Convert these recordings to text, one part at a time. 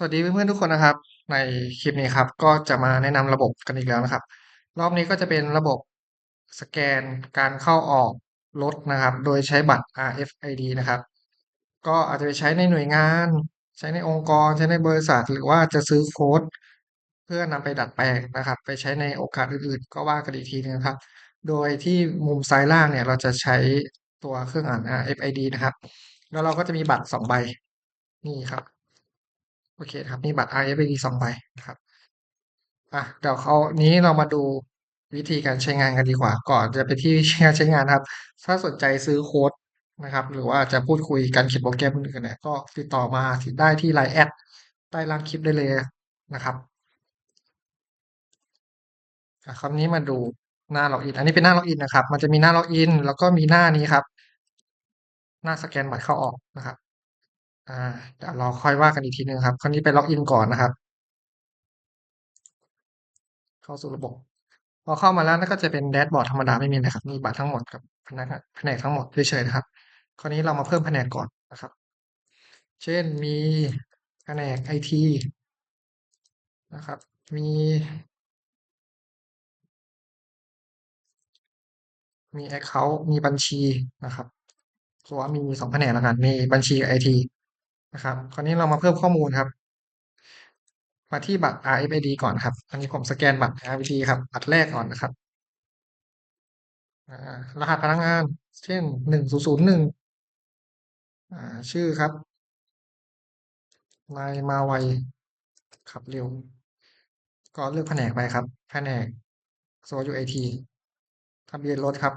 สวัสดีเพื่อนๆทุกคนนะครับ ในคลิปนี้ครับก็จะมาแนะนำระบบกันอีกแล้วนะครับ รอบนี้ก็จะเป็นระบบสแกนการเข้าออกรถนะครับ โดยใช้บัตร RFID นะครับ ก็อาจจะไปใช้ในหน่วยงาน ใช้ในองค์กร ใช้ในบริษัท หรือว่าจะซื้อโค้ด เพื่อนำไปดัดแปลงนะครับ ไปใช้ในโอกาสอื่นๆ ก็ว่ากันอีกทีนึงครับ โดยที่มุมซ้ายล่างเนี่ยเราจะใช้ตัวเครื่องอ่าน RFID นะครับ แล้วเราก็จะมีบัตรสองใบนี่ครับ โอเคครับมีบัตร RFID 2ใบนะครับอะเดี๋ยวเขานี้เรามาดูวิธีการใช้งานกันดีกว่า ก่อนจะไปที่วิธีการใช้งานครับ ถ้าสนใจซื้อโค้ดนะครับ หรือว่าจะพูดคุยการเขียนโปรแกรมอื่นๆเนี่ยก็ติดต่อมาได้ที่ Line แอดใต้ล่างคลิปได้เลยนะครับคราวนี้มาดูหน้าล็อกอิน อันนี้เป็นหน้าล็อกอินนะครับ มันจะมีหน้าล็อกอิน แล้วก็มีหน้านี้ครับ หน้าสแกนบัตรเข้าออกนะครับ อ่าเดี๋ยวเราค่อยว่ากันอีกทีนึงครับ คราวนี้ไปล็อกอินก่อนนะครับ เข้าสู่ระบบ พอเข้ามาแล้วนั่นก็จะเป็นแดชบอร์ดธรรมดาไม่มีนะครับ มีบัตรทั้งหมดกับพนักแผนกทั้งหมดเฉยๆนะครับ คราวนี้เรามาเพิ่มแผนกก่อนนะครับ เช่นมีแผนกไอทีนะครับ มี มี Account มีบัญชีนะครับสมมุติว่ามีสองแผนกแล้วกัน มีบัญชีไอที นะครับ คราวนี้เรามาเพิ่มข้อมูลครับ มาที่บัตร RFID ก่อนครับ อันนี้ผมสแกนบัตร RFID ครับบัตรแรกก่อนนะครับอ่ารหัสพนักงาน เช่นหนึ่งศูนย์ศูนย์หนึ่งอ่าชื่อครับ นายมาไวขับเร็ว ก็เลือกแผนกไปครับ แผนกโซยูไอทีทะเบียนรถครับ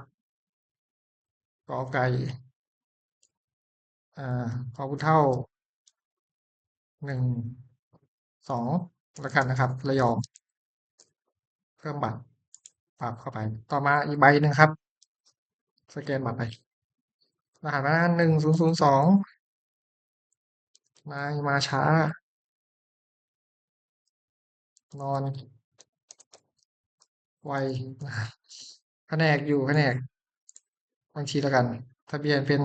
กอไก่อ่าขอผู้เท่า หนึ่งสองแล้วกันนะครับ ระยอง เพิ่มบัตรปรับเข้าไป ต่อมาอีกใบหนึ่งครับ สแกนบัตรไปรหัสพนักงาหนึ่งศูนย์ศูนย์สองนายมาช้า นอน ไวแผนกอยู่แผนกบัญชีแล้วกัน ทะเบียนเป็น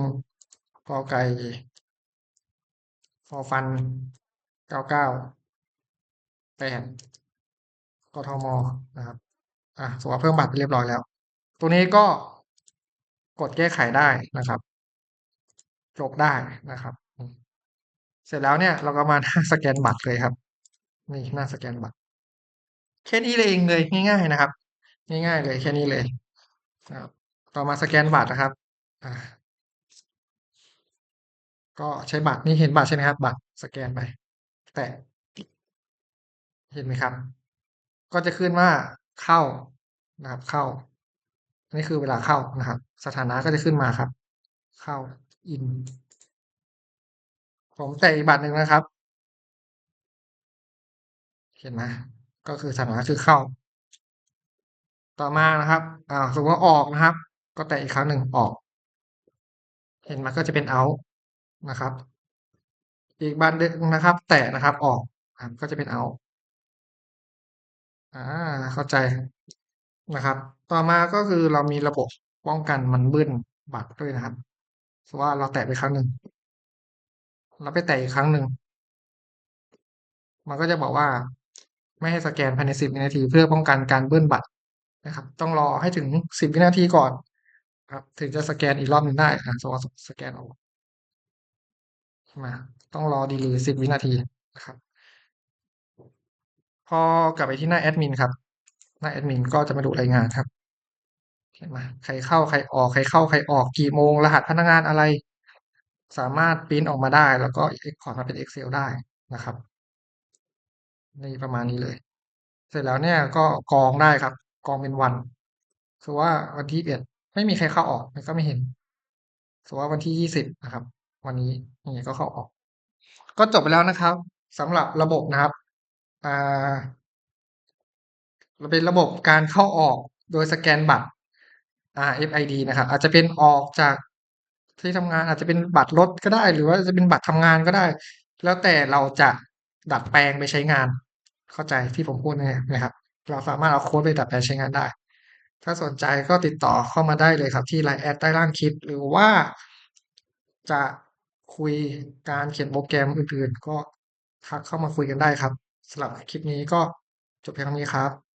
กอไก่ฟอฟัน เก้าเก้าแปดกทมนะครับ อะสมมติเพิ่มบัตรไปเรียบร้อยแล้ว ตัวนี้ก็กดแก้ไขได้นะครับจบได้นะครับ เสร็จแล้วเนี่ยเราก็มาหน้าสแกนบัตรเลยครับ นี่หน้าสแกนบัตรแค่นี้เลยเองเลยง่าย ๆ นะครับ ง่ายๆเลยแค่นี้เลยนะครับต่อมาสแกนบัตรนะครับอ่าก็ใช้บัตรนี่เห็นบัตรใช่ไหมครับ บัตรสแกนไป แตะ เห็นไหมครับ ก็จะขึ้นว่าเข้านะครับ เข้า นี่คือเวลาเข้านะครับ สถานะก็จะขึ้นมาครับ เข้า in ผมแตะอีกบัตรหนึ่งนะครับ เห็นไหมก็คือสถานะคือเข้า ต่อมานะครับ อ่า สมมติว่าออกนะครับ ก็แตะอีกครั้งหนึ่งออก เห็นไหมก็จะเป็น out นะครับ อีกบัตรหนึ่งนะครับ แตะนะครับออกก็จะเป็น out อ่าเข้าใจนะครับ ต่อมาก็คือเรามีระบบป้องกันมันเบิ้ลบัตรด้วยนะครับสว่าเราแตะไปครั้งหนึ่งเราไปแตะอีกครั้งหนึ่งมันก็จะบอกว่าไม่ให้สแกนภายในสิบวินาที เพื่อป้องกันการเบิ้ลบัตรนะครับ ต้องรอให้ถึงสิบวินาทีก่อน ครับ ถึงจะสแกนอีกรอบหนึ่งได้นะสว่าสแกนออก มา ต้องรอดีเลย์สิบวินาทีนะครับ พอกลับไปที่หน้าแอดมินครับ หน้าแอดมินก็จะมาดูรายงานครับเห็นไหมใครเข้าใครออกใครเข้าใครออกกี่โมง รหัสพนักงานอะไร สามารถปริ้นออกมาได้ แล้วก็เอ็กพอร์ตมาเป็น Excel ได้นะครับนี่ประมาณนี้เลย เสร็จแล้วเนี่ยก็กองได้ครับ กองเป็นวันคือว่าวันที่เอ็ดไม่มีใครเข้าออกมันก็ไม่เห็นสมมติว่าวันที่ยี่สิบนะครับ วันนี้นี่ก็เข้าออก ก็จบไปแล้วนะครับสำหรับระบบนะครับอ่าเป็นระบบการเข้าออกโดยสแกนบัตร RFID นะครับอาจจะเป็นออกจากที่ทำงานอาจจะเป็นบัตรรถก็ได้ หรือว่าจะเป็นบัตรทำงานก็ได้ แล้วแต่เราจะดัดแปลงไปใช้งาน เข้าใจที่ผมพูดไหมครับ เราสามารถเอาโค้ดไปดัดแปลงใช้งานได้ ถ้าสนใจก็ติดต่อเข้ามาได้เลยครับ ที่ Line แอดใต้ล่างคลิป หรือว่าจะ คุยการเขียนโปรแกรมอื่นๆ ก็ทักเข้ามาคุยกันได้ครับสำหรับคลิปนี้ก็จบเพียงเท่านี้ครับ